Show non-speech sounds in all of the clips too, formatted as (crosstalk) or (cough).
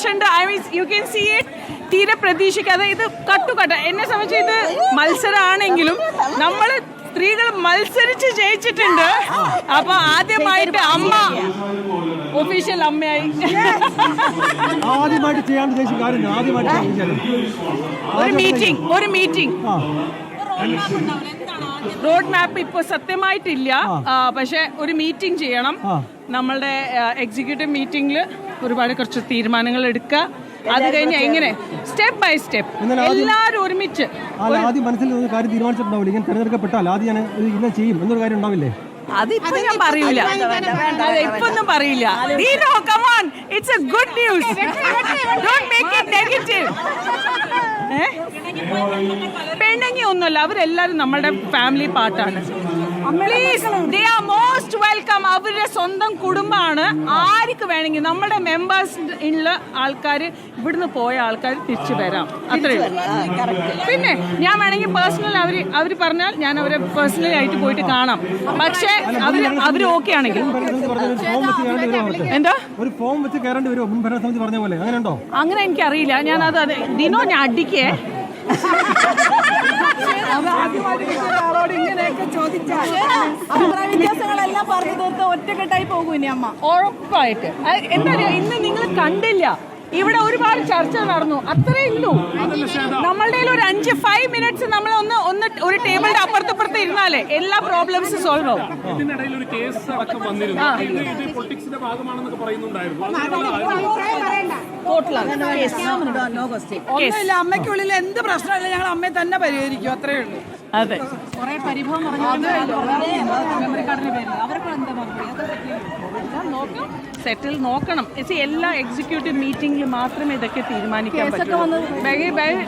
സന്തോഷമുണ്ട് I means you can see it തീരെ പ്രതീക്ഷിക്കാതെ ഇത് കട്ടുകട്ട. എന്നെ സംബന്ധിച്ച് ഇത് മത്സരമാണെങ്കിലും നമ്മൾ സ്ത്രീകൾ മത്സരിച്ച് ജയിച്ചിട്ടുണ്ട്. അപ്പൊ ആദ്യമായിട്ട് അമ്മ ഒഫീഷ്യൽ അമ്മയായി. ആദ്യമായിട്ട് ചെയ്യാൻ ഒരു മീറ്റിംഗ് ഒരു മീറ്റിംഗ് റോഡ് മാപ്പ് ഇപ്പോൾ സത്യമായിട്ടില്ല. പക്ഷെ ഒരു മീറ്റിംഗ് ചെയ്യണം. നമ്മളുടെ എക്സിക്യൂട്ടീവ് മീറ്റിംഗിൽ ഒരുപാട് കുറച്ച് തീരുമാനങ്ങൾ എടുക്കുക അത് കഴിഞ്ഞ് എങ്ങനെ? സ്റ്റെപ്പ് ബൈ സ്റ്റെപ്പ് എല്ലാവരും ഒരുമിച്ച് ആദ്യം മനസ്സിൽ കാര്യം തീരുമാനിച്ചിട്ടുണ്ടാവില്ല. ഇങ്ങനെ തിരഞ്ഞെടുക്കപ്പെട്ടാൽ ആദ്യം ഞാൻ ഇത് ഇങ്ങനെ ചെയ്യും. എന്നൊരു കാര്യം ഉണ്ടാവില്ലേ? അതിപ്പോ ഞാൻ പറയൂല. അതെ ഇപ്പൊ ഒന്നും പറയില്ല Dino come on it's a good news don't make it negative പെണ്ണങ്ങി ഒന്നുമല്ല. അവരെല്ലാരും നമ്മളുടെ ഫാമിലി പാർട്ടാണ് please they are most welcome അവരുടെ സ്വന്തം കുടുംബമാണ്. ആർക്ക് വേണമെങ്കിൽ നമ്മുടെ മെമ്പേഴ്സ് ഉള്ള ആൾക്കാർ ഇവിടുന്ന് പോയ ആൾക്കാർ തിരിച്ചു വരാം. അത്രേ ഉള്ളൂ. പിന്നെ ഞാൻ വേണമെങ്കിൽ പേഴ്സണൽ അവർ അവർ പറഞ്ഞാൽ ഞാൻ അവരെ പേഴ്സണലി ആയിട്ട് പോയിട്ട് കാണാം. പക്ഷേ അവർ അവർ ഓക്കെ ആണെങ്കിൽ? എന്താ? ഒരു ഫോം വെച്ച് കയറേണ്ടി വരുമോ മുൻ ഭരണസമിതി പറഞ്ഞ പോലെ. അങ്ങനെ ഉണ്ടോ അങ്ങനെ എനിക്കറിയില്ല. ഞാനത് അത് ദിനോ ഞാൻ അടിക്കേ. (laughs) ചോദിച്ചാൽ വ്യത്യാസങ്ങളെല്ലാം പറഞ്ഞു തീർത്ത് ഒറ്റക്കെട്ടായി പോകും ഇനി അമ്മ. ഉറപ്പായിട്ട്. എന്താ ഇന്ന് നിങ്ങൾ കണ്ടില്ല. ഇവിടെ ഒരുപാട് ചർച്ച നടന്നു. അത്രേ ഉള്ളൂ. നമ്മളുടെ ഒരു അഞ്ച് ഫൈവ് മിനിറ്റ്സ് നമ്മൾ ഒന്ന് ഒന്ന് ഒരു ടേബിളിന്റെ അപ്പുറത്തപ്പുറത്ത് ഇരുന്നാലേ എല്ലാ പ്രോബ്ലംസ് സോൾവ് ആവും. ഇതിനിടയിൽ കേസ് അടക്കം വന്നിരുന്നു. ഇത് ഇത് പൊളിറ്റിക്സിന്റെ ഭാഗമാണെന്നൊക്കെ പറയുന്നുണ്ടായിരുന്നു. അത് ഒന്നുമില്ല അമ്മയ്ക്കുള്ളിൽ എന്ത് പ്രശ്നമില്ല ഞങ്ങൾ അമ്മയെ തന്നെ പരിഹരിക്കും. അത്രേ ഉള്ളൂ. അതെ. സെറ്റിൽ നോക്കണം. എല്ലാ എക്സിക്യൂട്ടീവ് മീറ്റിംഗിൽ മാത്രമേ ഇതൊക്കെ തീരുമാനിക്കാൻ പറ്റൂ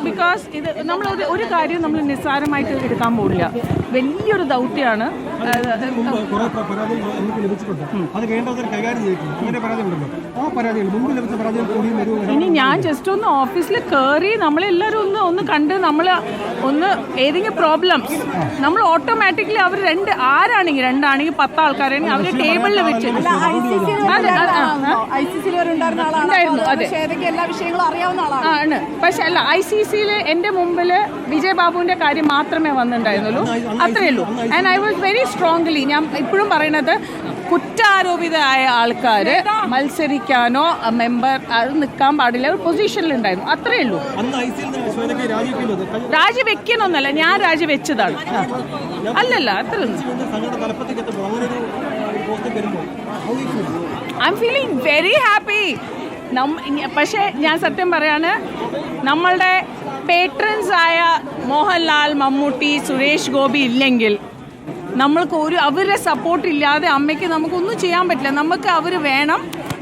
ബിക്കോസ് ഇത് നമ്മൾ ഒരു ഒരു കാര്യം നമ്മൾ നിസ്സാരമായിട്ട് എടുക്കാൻ പോകില്ല വലിയൊരു ദൗത്യമാണ്. ഇനി ഞാൻ ജസ്റ്റ് ഒന്ന് ഓഫീസിൽ കയറി നമ്മളെല്ലാവരും ഒന്ന് ഒന്ന് കണ്ട് നമ്മൾ ഒന്ന് ഏതെങ്കിലും പ്രോബ്ലംസ് നമ്മൾ ഓട്ടോമാറ്റിക്കലി അവർ രണ്ട് ആരാണെങ്കിൽ രണ്ടാണെങ്കിൽ പത്ത് ആൾക്കാരാണെങ്കിൽ അവരെ ടേബിളിൽ വെച്ച് ഉണ്ടായിരുന്ന അതെ. പക്ഷേ എല്ലാ വിഷയങ്ങളും അറിയാവുന്ന ആളാണ്? ആ, ആണ്. പക്ഷെ അല്ല ഐ സി സിയിൽ എന്റെ മുമ്പിൽ വിജയ് ബാബുവിന്റെ കാര്യം മാത്രമേ വന്നിട്ടുണ്ടായിരുന്നുള്ളൂ. അത്രേ ഉള്ളൂ. And I was very strongly ഞാൻ ഇപ്പോഴും പറയുന്നത് കുറ്റാരോപിതരായ ആൾക്കാർ മത്സരിക്കാനോ മെമ്പർ അത് നിൽക്കാൻ പാടില്ല. ഒരു പൊസിഷനിലുണ്ടായിരുന്നു അത്രയേ ഉള്ളൂ. രാജിവെക്കണമെന്നല്ല ഞാൻ രാജിവെച്ചതാണ്. അല്ലല്ല അത്ര? I'm feeling very happy പക്ഷേ ഞാൻ സത്യം പറയാണ് നമ്മളുടെ പേട്രൻസ് ആയ മോഹൻലാൽ മമ്മൂട്ടി സുരേഷ് ഗോപി ഇല്ലെങ്കിൽ നമ്മൾക്ക് ഒരു അവരുടെ സപ്പോർട്ട് ഇല്ലാതെ അമ്മയ്ക്ക് നമുക്കൊന്നും ചെയ്യാൻ പറ്റില്ല. നമുക്ക് അവർ വേണം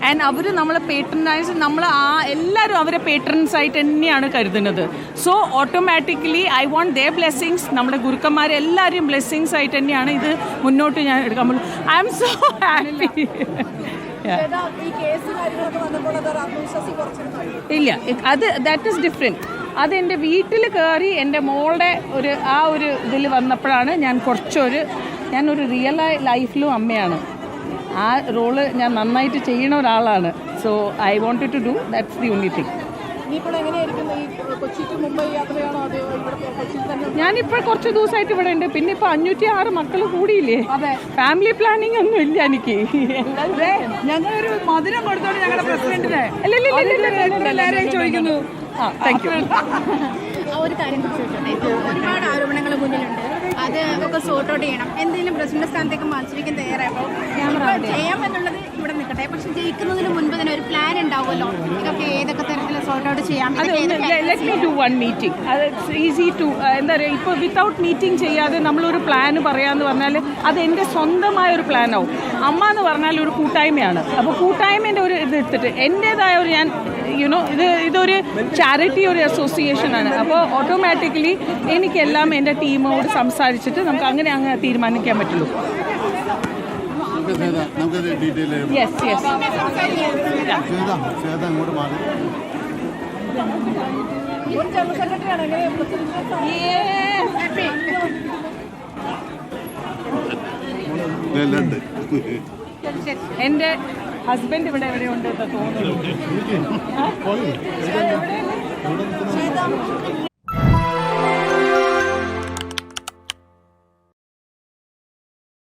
ആൻഡ് അവർ നമ്മളെ പേട്രൻസ് നമ്മൾ ആ എല്ലാവരും അവരെ പേട്രൻസ് ആയിട്ട് തന്നെയാണ് കരുതുന്നത്. So automatically I want the blessings നമ്മുടെ ഗുരുക്കന്മാരെ എല്ലാവരും ബ്ലെസ്സിങ്സ് ആയിട്ട് തന്നെയാണ് ഇത് മുന്നോട്ട് ഞാൻ എടുക്കാൻ പറ്റും ഐ എം സോ ഹാപ്പി ഇല്ല. അത് ദാറ്റ് ഈസ് ഡിഫറെന്റ് അത് എന്റെ വീട്ടിൽ കയറി എന്റെ മോളുടെ ഒരു ആ ഒരു ഇതിൽ വന്നപ്പോഴാണ് ഞാൻ കുറച്ചൊരു ഞാനൊരു റിയൽ ലൈഫിലും അമ്മയാണ് ആ റോൾ ഞാൻ നന്നായിട്ട് ചെയ്യണ ഒരാളാണ് so I want to do that's the only thing ഞാനിപ്പോൾ കുറച്ച് ദിവസമായിട്ട് ഇവിടെ ഉണ്ട് പിന്നെ ഇപ്പൊ അഞ്ഞൂറ്റി ആറ് മക്കൾ കൂടിയില്ലേ. ഫാമിലി പ്ലാനിങ് ഒന്നും ഇല്ല എനിക്ക് ഞങ്ങളൊരു മധുരം കൊടുത്തോണ്ട് ഞങ്ങളുടെ പ്രസിഡന്റിനെ ചോദിക്കുന്നു താങ്ക് യു ഒരു കാര്യം ചോദിച്ചോട്ടെ. ഒരുപാട് ആരോപണങ്ങൾ മുന്നിലുണ്ട്. അത് ഒക്കെ സോർട്ട് ഔട്ട് ചെയ്യണം. എന്തെങ്കിലും പ്രസിഡന്റ് സ്ഥാനത്തേക്ക് മത്സരിക്കാൻ തയ്യാറായപ്പോൾ ജയം എന്നുള്ളത് ഇവിടെ നിൽക്കട്ടെ. പക്ഷെ ജയിക്കുന്നതിന് മുൻപ് തന്നെ ഒരു പ്ലാൻ ഉണ്ടാവുമല്ലോ. ഇതൊക്കെ ഏതൊക്കെ തരത്തിൽ സോർട്ട് ഔട്ട് ചെയ്യാം? Let me do one meeting അത് ഈസി ടു എന്താ പറയുക ഇപ്പോൾ വിത്തൗട്ട് മീറ്റിംഗ് ചെയ്യാതെ നമ്മളൊരു പ്ലാൻ പറയാന്ന് പറഞ്ഞാൽ അത് എന്റെ സ്വന്തമായ ഒരു പ്ലാനാവും അമ്മ എന്ന് പറഞ്ഞാൽ ഒരു കൂട്ടായ്മയാണ്. അപ്പോൾ കൂട്ടായ്മേന്റെ ഒരു ഇത് എടുത്തിട്ട് എന്റേതായ ഒരു ഞാൻ യുനോ ഇത് ഇതൊരു ചാരിറ്റി ഒരു അസോസിയേഷൻ ആണ്. അപ്പോൾ ഓട്ടോമാറ്റിക്കലി എനിക്കെല്ലാം എന്റെ ടീമോട് സംസാരിച്ചിട്ട് നമുക്ക് അങ്ങനെ അങ്ങ് തീരുമാനിക്കാൻ പറ്റുള്ളൂ. യെസ് എന്റെ ഹസ്ബൻഡ് ഇവിടെ എവിടെ ഉണ്ട് തോന്നുന്നു.